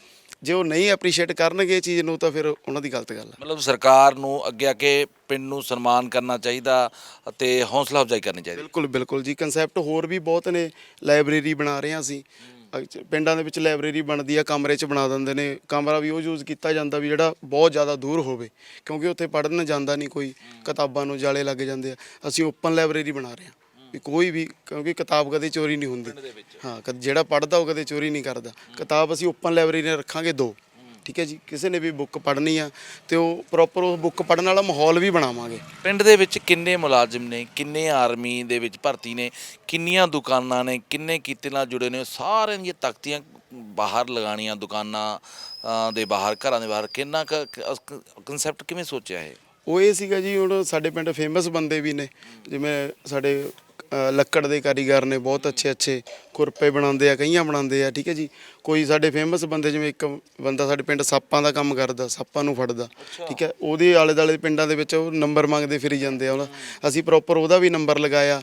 ਜੇ ਉਹ ਨਹੀਂ ਐਪਰੀਸ਼ੀਏਟ ਕਰਨਗੇ ਇਹ ਚੀਜ਼ ਨੂੰ ਤਾਂ ਫਿਰ ਉਹਨਾਂ ਦੀ ਗਲਤ ਗੱਲ ਹੈ ਮਤਲਬ ਸਰਕਾਰ ਨੂੰ ਅੱਗੇ ਆ ਕੇ ਪਿੰਡ ਨੂੰ ਸਨਮਾਨ ਕਰਨਾ ਚਾਹੀਦਾ ਅਤੇ ਹੌਸਲਾ ਅਫਜ਼ਾਈ ਕਰਨੀ ਚਾਹੀਦੀ। ਬਿਲਕੁਲ ਬਿਲਕੁਲ ਜੀ। ਕਨਸੈਪਟ ਹੋਰ ਵੀ ਬਹੁਤ ਨੇ ਲਾਇਬ੍ਰੇਰੀ ਬਣਾ ਰਹੇ ਹਾਂ ਅਸੀਂ। ਪਿੰਡਾਂ ਦੇ ਵਿੱਚ ਲਾਇਬ੍ਰੇਰੀ ਬਣਦੀ ਆ ਕਮਰੇ 'ਚ ਬਣਾ ਦਿੰਦੇ ਨੇ। ਕਮਰਾ ਵੀ ਉਹ ਯੂਜ਼ ਕੀਤਾ ਜਾਂਦਾ ਵੀ ਜਿਹੜਾ ਬਹੁਤ ਜ਼ਿਆਦਾ ਦੂਰ ਹੋਵੇ ਕਿਉਂਕਿ ਉੱਥੇ ਪੜ੍ਹਨ ਜਾਂਦਾ ਨਹੀਂ ਕੋਈ ਕਿਤਾਬਾਂ ਨੂੰ ਜਾਲੇ ਲੱਗ ਜਾਂਦੇ ਆ। ਅਸੀਂ ਓਪਨ ਲਾਇਬ੍ਰੇਰੀ ਬਣਾ ਰਹੇ ਹਾਂ। ਵੀ ਕੋਈ ਵੀ ਕਿਉਂਕਿ ਕਿਤਾਬ ਕਦੇ ਚੋਰੀ ਨਹੀਂ ਹੁੰਦੀ। ਹਾਂ ਕਦ- ਜਿਹੜਾ ਪੜ੍ਹਦਾ ਉਹ ਕਦੇ ਚੋਰੀ ਨਹੀਂ ਕਰਦਾ। ਕਿਤਾਬ ਅਸੀਂ ਓਪਨ ਲਾਇਬ੍ਰੇਰੀ ਰੱਖਾਂਗੇ ਦੋ। ਠੀਕ ਹੈ ਜੀ ਕਿਸੇ ਨੇ ਵੀ ਬੁੱਕ ਪੜ੍ਹਨੀ ਆ ਤੇ ਉਹ ਪ੍ਰੋਪਰ ਉਹ ਬੁੱਕ ਪੜ੍ਹਨ ਵਾਲਾ ਮਾਹੌਲ ਵੀ ਬਣਾਵਾਂਗੇ। ਪਿੰਡ ਦੇ ਵਿੱਚ ਕਿੰਨੇ ਮੁਲਾਜ਼ਮ ਨੇ ਕਿੰਨੇ ਆਰਮੀ ਦੇ ਵਿੱਚ ਭਰਤੀ ਨੇ ਕਿੰਨੀਆਂ ਦੁਕਾਨਾਂ ਨੇ ਕਿੰਨੇ ਕੀਤੇ ਨਾਲ ਜੁੜੇ ਨੇ ਸਾਰਿਆਂ ਦੀਆਂ ਤਖਤੀਆਂ ਬਾਹਰ ਲਗਾਣੀਆਂ ਦੁਕਾਨਾਂ ਦੇ ਬਾਹਰ ਘਰਾਂ ਦੇ ਬਾਹਰ ਕਿੰਨਾ ਕਨਸੈਪਟ ਕਿਵੇਂ ਸੋਚਿਆ ਹੈ ਉਹ ਇਹ ਸੀਗਾ ਜੀ ਹੁਣ ਸਾਡੇ ਪਿੰਡ ਫੇਮਸ ਬੰਦੇ ਵੀ ਨੇ ਜਿਵੇਂ ਸਾਡੇ ਲੱਕੜ ਦੇ ਕਾਰੀਗਰ ਨੇ ਬਹੁਤ ਅੱਛੇ ਅੱਛੇ ਖੁਰਪੇ ਬਣਾਉਂਦੇ ਆ ਕਈਆਂ ਬਣਾਉਂਦੇ ਆ ਠੀਕ ਹੈ ਜੀ। ਕੋਈ ਸਾਡੇ ਫੇਮਸ ਬੰਦੇ ਜਿਵੇਂ ਇੱਕ ਬੰਦਾ ਸਾਡੇ ਪਿੰਡ ਸੱਪਾਂ ਦਾ ਕੰਮ ਕਰਦਾ ਸੱਪਾਂ ਨੂੰ ਫੜਦਾ ਠੀਕ ਹੈ। ਉਹਦੇ ਆਲੇ ਦਾਲੇ ਪਿੰਡਾਂ ਦੇ ਵਿੱਚ ਉਹ ਨੰਬਰ ਮੰਗਦੇ ਫਿਰੀ ਜਾਂਦੇ ਆ। ਉਹਦਾ ਅਸੀਂ ਪ੍ਰੋਪਰ ਉਹਦਾ ਵੀ ਨੰਬਰ ਲਗਾਇਆ।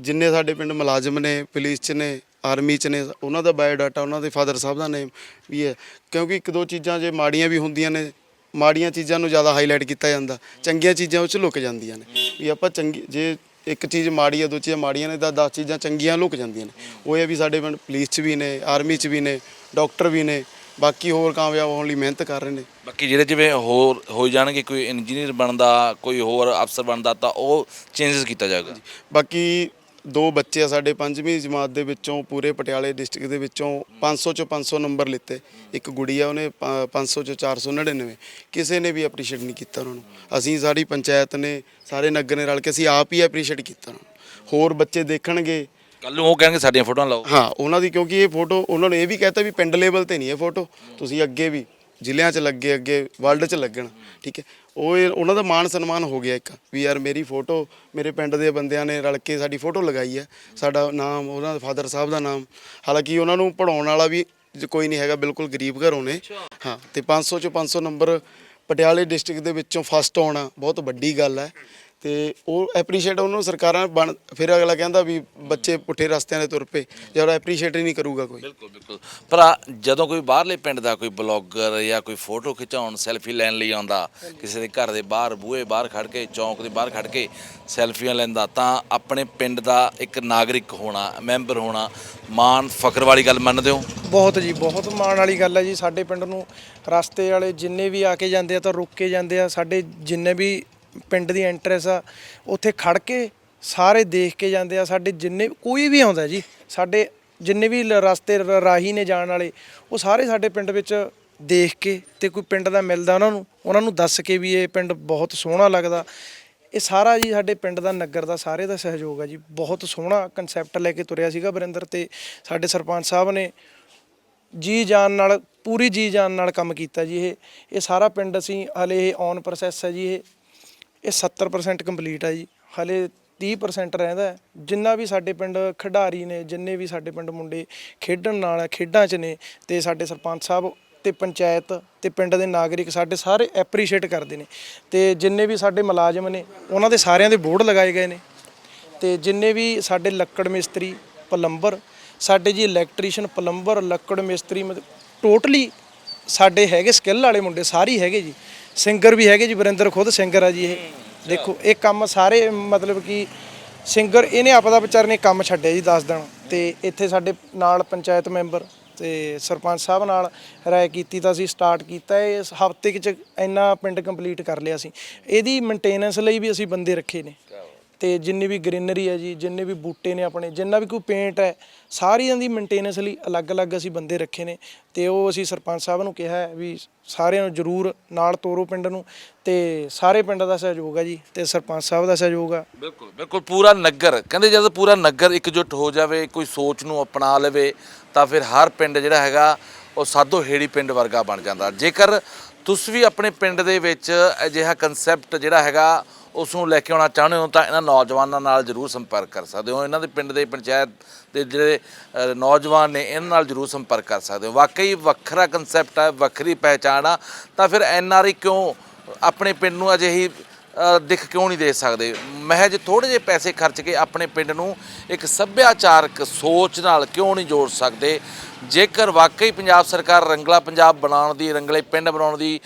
ਜਿੰਨੇ ਸਾਡੇ ਪਿੰਡ ਮੁਲਾਜ਼ਮ ਨੇ ਪੁਲਿਸ 'ਚ ਨੇ ਆਰਮੀ 'ਚ ਨੇ ਉਹਨਾਂ ਦਾ ਬਾਇਓਡਾਟਾ ਉਹਨਾਂ ਦੇ ਫਾਦਰ ਸਾਹਿਬ ਦਾ ਨੇਮ ਵੀ ਹੈ। ਕਿਉਂਕਿ ਇੱਕ ਦੋ ਚੀਜ਼ਾਂ ਜੇ ਮਾੜੀਆਂ ਵੀ ਹੁੰਦੀਆਂ ਨੇ ਮਾੜੀਆਂ ਚੀਜ਼ਾਂ ਨੂੰ ਜ਼ਿਆਦਾ ਹਾਈਲਾਈਟ ਕੀਤਾ ਜਾਂਦਾ ਚੰਗੀਆਂ ਚੀਜ਼ਾਂ ਉਹ 'ਚ ਲੁਕ ਜਾਂਦੀਆਂ ਨੇ। ਵੀ ਆਪਾਂ ਚੰਗੀ ਜੇ ਇੱਕ ਚੀਜ਼ ਮਾੜੀ ਆ ਦੋ ਚੀਜ਼ਾਂ ਮਾੜੀਆਂ ਨੇ ਤਾਂ 10 ਚੀਜ਼ਾਂ ਚੰਗੀਆਂ ਲੁਕ ਜਾਂਦੀਆਂ ਨੇ। ਉਹ ਇਹ ਵੀ ਸਾਡੇ ਪਿੰਡ ਪੁਲਿਸ 'ਚ ਵੀ ਨੇ ਆਰਮੀ 'ਚ ਵੀ ਨੇ ਡਾਕਟਰ ਵੀ ਨੇ ਬਾਕੀ ਹੋਰ ਕਾਮਯਾਬ ਹੋਣ ਲਈ ਮਿਹਨਤ ਕਰ ਰਹੇ ਨੇ। ਬਾਕੀ ਜਿਹੜੇ ਜਿਵੇਂ ਹੋਰ ਹੋ ਜਾਣਗੇ ਕੋਈ ਇੰਜੀਨੀਅਰ ਬਣਦਾ ਕੋਈ ਹੋਰ ਅਫਸਰ ਬਣਦਾ ਤਾਂ ਉਹ ਚੇਂਜਸ ਕੀਤਾ ਜਾਏਗਾ। ਬਾਕੀ ਦੋ ਬੱਚੇ ਆ ਸਾਡੇ ਪੰਜਵੀਂ ਜਮਾਤ ਦੇ ਵਿੱਚੋਂ ਪੂਰੇ ਪਟਿਆਲੇ ਡਿਸਟ੍ਰਿਕਟ ਦੇ ਵਿੱਚੋਂ 500 ਚੋਂ 500 ਨੰਬਰ ਲਿੱਤੇ। ਇੱਕ ਗੁੜੀ ਆ ਉਹਨੇ ਪ- 500 ਚੋਂ 499 ਕਿਸੇ ਨੇ ਵੀ ਐਪਰੀਸ਼ੀਏਟ ਨਹੀਂ ਕੀਤਾ ਉਹਨਾਂ ਨੂੰ। ਅਸੀਂ ਸਾਡੀ ਪੰਚਾਇਤ ਨੇ ਸਾਰੇ ਨਗਰ ਨੇ ਰਲ ਕੇ ਅਸੀਂ ਆਪ ਹੀ ਐਪਰੀਸ਼ੀਏਟ ਕੀਤਾ ਉਹਨਾਂ ਨੂੰ। ਹੋਰ ਬੱਚੇ ਦੇਖਣਗੇ। ਕੱਲ ਨੂੰ ਉਹ ਕਹਿਣਗੇ ਸਾਡੀਆਂ ਫੋਟੋਆਂ ਲਾਓ। ਹਾਂ ਉਹਨਾਂ ਦੀ ਕਿਉਂਕਿ ਇਹ ਫੋਟੋ ਉਹਨਾਂ ਨੇ ਇਹ ਵੀ ਕਹਿਤਾ ਵੀ ਪਿੰਡ ਲੈਵਲ ਤੇ ਨਹੀਂ ਇਹ ਫੋਟੋ। ਤੁਸੀਂ ਅੱਗੇ ਵੀ ਜ਼ਿਲ੍ਹਿਆਂ 'ਚ ਲੱਗੇ ਅੱਗੇ ਵਰਲਡ 'ਚ ਲੱਗਣ। ਠੀਕ ਹੈ? ਉਹ ਉਹਨਾਂ ਦਾ ਮਾਣ ਸਨਮਾਨ ਹੋ ਗਿਆ ਇੱਕ ਵੀ ਯਾਰ ਮੇਰੀ ਫੋਟੋ ਮੇਰੇ ਪਿੰਡ ਦੇ ਬੰਦਿਆਂ ਨੇ ਰਲ ਕੇ ਸਾਡੀ ਫੋਟੋ ਲਗਾਈ ਹੈ। ਸਾਡਾ ਨਾਮ ਉਹਨਾਂ ਦੇ ਫਾਦਰ ਸਾਹਿਬ ਦਾ ਨਾਮ। ਹਾਲਾਂਕਿ ਉਹਨਾਂ ਨੂੰ ਪੜਾਉਣ ਵਾਲਾ ਵੀ ਕੋਈ ਨਹੀਂ ਹੈਗਾ ਬਿਲਕੁਲ ਗਰੀਬ ਘਰੋਂ ਨੇ। ਹਾਂ ਤੇ 500 ਚੋਂ 500 ਨੰਬਰ ਪਟਿਆਲੇ ਡਿਸਟ੍ਰਿਕਟ ਦੇ ਵਿੱਚੋਂ ਫਸਟ ਆਉਣਾ ਬਹੁਤ ਵੱਡੀ ਗੱਲ ਹੈ। ਤੇ ਉਹ ਐਪਰੀਸ਼ੀਏਟ ਉਹਨੂੰ ਸਰਕਾਰਾਂ ਬਣ ਫਿਰ ਅਗਲਾ ਕਹਿੰਦਾ ਵੀ ਬੱਚੇ ਪੁੱਠੇ ਰਸਤਿਆਂ ਦੇ ਤੁਰ ਪਏ ਜਦ ਐਪਰੀਸ਼ੀਏਟ ਹੀ ਨਹੀਂ ਕਰੂਗਾ ਕੋਈ। ਬਿਲਕੁਲ ਬਿਲਕੁਲ। ਪਰ ਆ, ਜਦੋਂ ਕੋਈ ਬਾਹਰਲੇ ਪਿੰਡ ਦਾ ਕੋਈ ਬਲੌਗਰ ਜਾਂ ਕੋਈ ਫੋਟੋ ਖਿਚਾਉਣ ਸੈਲਫੀ ਲੈਣ ਲਈ ਆਉਂਦਾ ਕਿਸੇ ਦੇ ਘਰ ਦੇ ਬਾਹਰ ਬੂਹੇ ਬਾਹਰ ਖੜ ਕੇ ਚੌਂਕ ਦੇ ਬਾਹਰ ਖੜ ਕੇ ਸੈਲਫੀਆਂ ਲੈਂਦਾ ਤਾਂ ਆਪਣੇ ਪਿੰਡ ਦਾ ਇੱਕ ਨਾਗਰਿਕ ਹੋਣਾ ਮੈਂਬਰ ਹੋਣਾ ਮਾਣ ਫਖਰ ਵਾਲੀ ਗੱਲ ਮੰਨਦੇ ਹੋ? ਬਹੁਤ ਜੀ ਬਹੁਤ ਮਾਣ ਵਾਲੀ ਗੱਲ ਹੈ ਜੀ। ਸਾਡੇ ਪਿੰਡ ਨੂੰ ਰਸਤੇ ਵਾਲੇ ਜਿੰਨੇ ਵੀ ਆ ਕੇ ਜਾਂਦੇ ਆ ਤਾਂ ਰੁਕ ਕੇ ਜਾਂਦੇ ਆ। ਸਾਡੇ ਜਿੰਨੇ ਵੀ ਪਿੰਡ ਦੀ ਐਂਟਰੈਂਸ ਆ, ਉੱਥੇ ਖੜ ਕੇ ਸਾਰੇ ਦੇਖ ਕੇ ਜਾਂਦੇ ਆ, ਸਾਡੇ ਜਿੰਨੇ ਕੋਈ ਵੀ ਆਉਂਦਾ ਜੀ, ਸਾਡੇ ਜਿੰਨੇ ਵੀ ਲ- ਰਸਤੇ ਰ- ਰਾਹੀ ਨੇ ਜਾਣ ਵਾਲੇ, ਉਹ ਸਾਰੇ ਸਾਡੇ ਪਿੰਡ ਵਿੱਚ ਦੇਖ ਕੇ ਤੇ ਕੋਈ ਪਿੰਡ ਦਾ ਮਿਲਦਾ ਉਹਨਾਂ ਨੂੰ ਉਹਨਾਂ ਨੂੰ ਦੱਸ ਕੇ ਵੀ ਇਹ ਪਿੰਡ ਬਹੁਤ ਸੋਹਣਾ ਲੱਗਦਾ। ਇਹ ਸਾਰਾ ਜੀ ਸਾਡੇ ਪਿੰਡ ਦਾ, ਨਗਰ ਦਾ ਸਾਰੇ ਦਾ ਸਹਿਯੋਗ ਆ ਜੀ, ਬਹੁਤ ਸੋਹਣਾ ਕਨਸੈਪਟ ਲੈ ਕੇ ਤੁਰਿਆ ਸੀਗਾ ਵਰਿੰਦਰ ਤੇ ਸਾਡੇ ਸਰਪੰਚ ਸਾਹਿਬ ਨੇ। ਜੀ ਜਾਨ ਨਾਲ, ਪੂਰੀ ਜੀ ਜਾਨ ਨਾਲ ਕੰਮ ਕੀਤਾ ਜੀ ਇਹ ਇਹ ਸਾਰਾ ਪਿੰਡ ਅਸੀਂ ਹਲੇ ਇਹ ਔਨ ਪ੍ਰੋਸੈਸ ਹੈ ਜੀ ਇਹ। ਇਹ 70% ਕੰਪਲੀਟ ਆ ਜੀ। ਹਲੇ 30% ਰਹਿੰਦਾ ਹੈ। ਜਿੰਨਾ ਵੀ ਸਾਡੇ ਪਿੰਡ ਖਿਡਾਰੀ ਨੇ ਜਿੰਨੇ ਵੀ ਸਾਡੇ ਪਿੰਡ ਮੁੰਡੇ ਖੇਡਣ ਨਾਲ ਹੈ, ਖੇਡਾਂ 'ਚ ਨੇ ਤੇ ਸਾਡੇ ਸਰਪੰਚ ਸਾਹਿਬ ਤੇ ਪੰਚਾਇਤ ਤੇ ਪਿੰਡ ਦੇ ਨਾਗਰਿਕ ਸਾਡੇ ਸਾਰੇ ਐਪਰੀਸ਼ੀਏਟ ਕਰਦੇ ਨੇ। ਤੇ ਜਿੰਨੇ ਵੀ ਸਾਡੇ ਮੁਲਾਜ਼ਮ ਨੇ ਉਹਨਾਂ ਦੇ ਸਾਰਿਆਂ ਦੇ ਬੋਰਡ ਲਗਾਏ ਗਏ ਨੇ। ਤੇ ਜਿੰਨੇ ਵੀ ਸਾਡੇ ਲੱਕੜ ਮਿਸਤਰੀ ਪਲੰਬਰ ਸਾਡੇ ਜੀ ਇਲੈਕਟ੍ਰੀਸ਼ੀਅਨ ਪਲੰਬਰ ਲੱਕੜ ਮਿਸਤਰੀ ਟੋਟਲੀ ਸਾਡੇ ਹੈਗੇ ਸਕਿੱਲ ਵਾਲੇ ਮੁੰਡੇ ਸਾਰੇ ਹੀ ਹੈਗੇ ਜੀ। ਸਿੰਗਰ ਵੀ ਹੈਗੇ ਜੀ ਵਰਿੰਦਰ ਖੁਦ ਸਿੰਗਰ ਆ ਜੀ ਇਹ। ਦੇਖੋ ਇਹ ਕੰਮ ਸਾਰੇ ਮਤਲਬ ਕਿ ਸਿੰਗਰ ਇਹਨੇ ਆਪਦਾ ਵਿਚਾਰ ਨੇ ਕੰਮ ਛੱਡਿਆ ਜੀ 10 ਦਿਨ। ਤੇ ਇੱਥੇ ਸਾਡੇ ਨਾਲ ਪੰਚਾਇਤ ਮੈਂਬਰ ਤੇ ਸਰਪੰਚ ਸਾਹਿਬ ਨਾਲ ਰਾਏ ਕੀਤੀ ਤਾਂ ਅਸੀਂ ਸਟਾਰਟ ਕੀਤਾ। ਇਹ ਇਸ ਹਫ਼ਤੇ ਚ ਇੰਨਾ ਪਿੰਡ ਕੰਪਲੀਟ ਕਰ ਲਿਆ ਸੀ। ਇਹਦੀ ਮੇਨਟੇਨੈਂਸ ਲਈ ਵੀ ਅਸੀਂ ਬੰਦੇ ਰੱਖੇ ਨੇ। ਤੇ ਜਿੰਨੀ ਵੀ ਗ੍ਰੀਨਰੀ ਹੈ ਜੀ, ਜਿੰਨੇ ਵੀ ਬੂਟੇ ਨੇ ਆਪਣੇ, ਜਿੰਨਾ ਵੀ ਕੋਈ ਪੇਂਟ ਹੈ, ਸਾਰੀਆਂ ਦੀ ਮੇਨਟੇਨੈਂਸ ਲਈ ਅਲੱਗ-ਅਲੱਗ ਅਸੀਂ ਬੰਦੇ ਰੱਖੇ ਨੇ ਤੇ ਉਹ ਅਸੀਂ ਸਰਪੰਚ ਸਾਹਿਬ ਨੂੰ ਕਿਹਾ ਹੈ ਵੀ ਸਾਰਿਆਂ ਨੂੰ ਜ਼ਰੂਰ ਨਾਲ ਤੋਰੋ ਪਿੰਡ ਨੂੰ ਤੇ ਸਾਰੇ ਪਿੰਡ ਦਾ ਸਹਿਯੋਗ ਹੈ ਜੀ ਤੇ ਸਰਪੰਚ ਸਾਹਿਬ ਦਾ ਸਹਿਯੋਗ ਆ। ਬਿਲਕੁਲ ਬਿਲਕੁਲ ਪੂਰਾ ਨਗਰ, ਕਹਿੰਦੇ ਜਦ ਪੂਰਾ ਨਗਰ ਇਕਜੁੱਟ ਹੋ ਜਾਵੇ, ਕੋਈ ਸੋਚ ਨੂੰ ਅਪਣਾ ਲਵੇ, ਤਾਂ ਫਿਰ ਹਰ ਪਿੰਡ ਜਿਹੜਾ ਹੈਗਾ, ਉਹ ਸਾਦੋ ਹੇੜੀ ਪਿੰਡ ਵਰਗਾ ਬਣ ਜਾਂਦਾ। ਜੇਕਰ ਤੁਸੀਂ ਵੀ ਆਪਣੇ ਪਿੰਡ ਦੇ ਵਿੱਚ ਅਜਿਹਾ ਕਨਸੈਪਟ ਜਿਹੜਾ ਹੈਗਾ ਉਸ ਨੂੰ ਲੈ ਕੇ ਆਉਣਾ ਚਾਹੁੰਦੇ ਹੋ ਤਾਂ ਇਹਨਾਂ ਨੌਜਵਾਨਾਂ ਨਾਲ ਜਰੂਰ ਸੰਪਰਕ ਕਰ ਸਕਦੇ ਹੋ। ਇਹਨਾਂ ਦੇ ਪਿੰਡ ਦੇ ਪੰਚਾਇਤ ਦੇ ਜਿਹੜੇ ਨੌਜਵਾਨ ਨੇ ਇਹਨਾਂ ਨਾਲ ਜਰੂਰ ਸੰਪਰਕ ਕਰ ਸਕਦੇ ਹੋ। ਵਾਕਈ ਵੱਖਰਾ ਕਨਸੈਪਟ ਹੈ ਵੱਖਰੀ ਪਹਿਚਾਣ ਆ। ਤਾਂ ਫਿਰ ਐਨ ਆਰ ਆਈ ਕਿਉਂ ਆਪਣੇ ਪਿੰਡ ਨੂੰ ਅਜਿਹੀ ਅ, ਦਿੱਖ ਕਿਉਂ ਨਹੀਂ ਦੇ ਸਕਦੇ? ਮਹਿਜ ਥੋੜੇ ਜਿਹੇ ਪੈਸੇ ਖਰਚ ਕੇ ਆਪਣੇ ਪਿੰਡ ਨੂੰ ਇੱਕ ਸੱਭਿਆਚਾਰਕ ਸੋਚ ਨਾਲ ਕਿਉਂ ਨਹੀਂ ਜੋੜ ਸਕਦੇ? ਜੇਕਰ ਵਾਕਈ ਪੰਜਾਬ ਸਰਕਾਰ ਰੰਗਲਾ ਪੰਜਾਬ ਬਣਾਉਣ ਦੀ, ਰੰਗਲੇ ਪਿੰਡ ਬਣਾਉਣ ਦੀ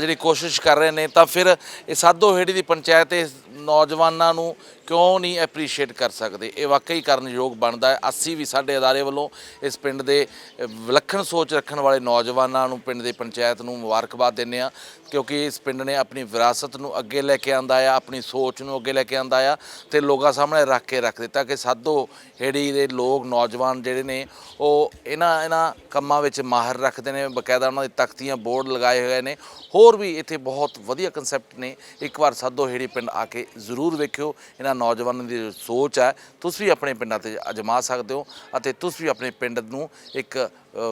ਜਿਹੜੀ ਕੋਸ਼ਿਸ਼ ਕਰ ਰਹੇ ਨੇ, ਤਾਂ ਫਿਰ ਇਹ ਸਾਧੋ ਹੇੜੀ ਦੀ ਪੰਚਾਇਤ ਇਸ ਨੌਜਵਾਨਾਂ ਨੂੰ ਕਿਉਂ ਨਹੀਂ ਐਪਰੀਸ਼ੀਏਟ ਕਰ ਸਕਦੇ? ਇਹ ਵਾਕਈ ਕਰਨ ਯੋਗ ਬਣਦਾ ਹੈ। ਅਸੀਂ ਵੀ ਸਾਡੇ ਅਦਾਰੇ ਵੱਲੋਂ ਇਸ ਪਿੰਡ ਦੇ ਵਿਲੱਖਣ ਸੋਚ ਰੱਖਣ ਵਾਲੇ ਨੌਜਵਾਨਾਂ ਨੂੰ ਪਿੰਡ ਦੇ ਪੰਚਾਇਤ ਨੂੰ ਮੁਬਾਰਕਬਾਦ ਦਿੰਦੇ ਆ ਕਿਉਂਕਿ ਇਸ ਪਿੰਡ ਨੇ ਆਪਣੀ ਵਿਰਾਸਤ ਨੂੰ ਅੱਗੇ ਲੈ ਕੇ ਆਂਦਾ ਆ, ਆਪਣੀ ਸੋਚ ਨੂੰ ਅੱਗੇ ਲੈ ਕੇ ਆਂਦਾ ਆ ਤੇ ਲੋਕਾਂ ਸਾਹਮਣੇ ਰੱਖ ਕੇ ਰੱਖ ਦਿੱਤਾ ਕਿ ਸਾਧੋ ਹੇੜੀ ਦੇ ਲੋਕ, ਨੌਜਵਾਨ ਜਿਹੜੇ ਨੇ, ਉਹ ਇਹਨਾਂ ਇਹਨਾਂ ਕੰਮਾਂ ਵਿੱਚ ਮਾਹਰ ਰੱਖਦੇ ਨੇ, ਬਕਾਇਦਾ ਉਹਨਾਂ ਦੀ ਤਖਤੀਆਂ ਬੋਰਡ ਲਗਾਏ ਹੋਏ ਨੇ। ਹੋਰ ਵੀ ਇੱਥੇ ਬਹੁਤ ਵਧੀਆ ਕਨਸੈਪਟ ਨੇ। ਇੱਕ ਵਾਰ ਸਾਧੋ ਹੇੜੀ ਪਿੰਡ ਆ ਕੇ ਜ਼ਰੂਰ ਵੇਖਿਓ। ਇਹਨਾਂ ਨੌਜਵਾਨਾਂ ਦੀ ਸੋਚ ਹੈ, ਤੁਸੀਂ ਵੀ ਆਪਣੇ ਪਿੰਡਾਂ ਤੇ ਅਜਮਾ ਸਕਦੇ ਹੋ ਅਤੇ ਤੁਸੀਂ ਵੀ ਆਪਣੇ ਪਿੰਡ ਨੂੰ ਇੱਕ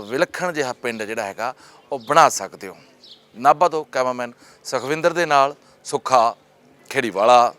ਵਿਲੱਖਣ ਜਿਹਾ ਪਿੰਡ ਜਿਹੜਾ ਹੈਗਾ, ਉਹ ਬਣਾ ਸਕਦੇ ਹੋ। ਨਾਭਾ ਤੋਂ ਕੈਮਰਾਮੈਨ ਸੁਖਵਿੰਦਰ ਦੇ ਨਾਲ ਸੁੱਖਾ ਖੇੜੀਵਾਲਾ।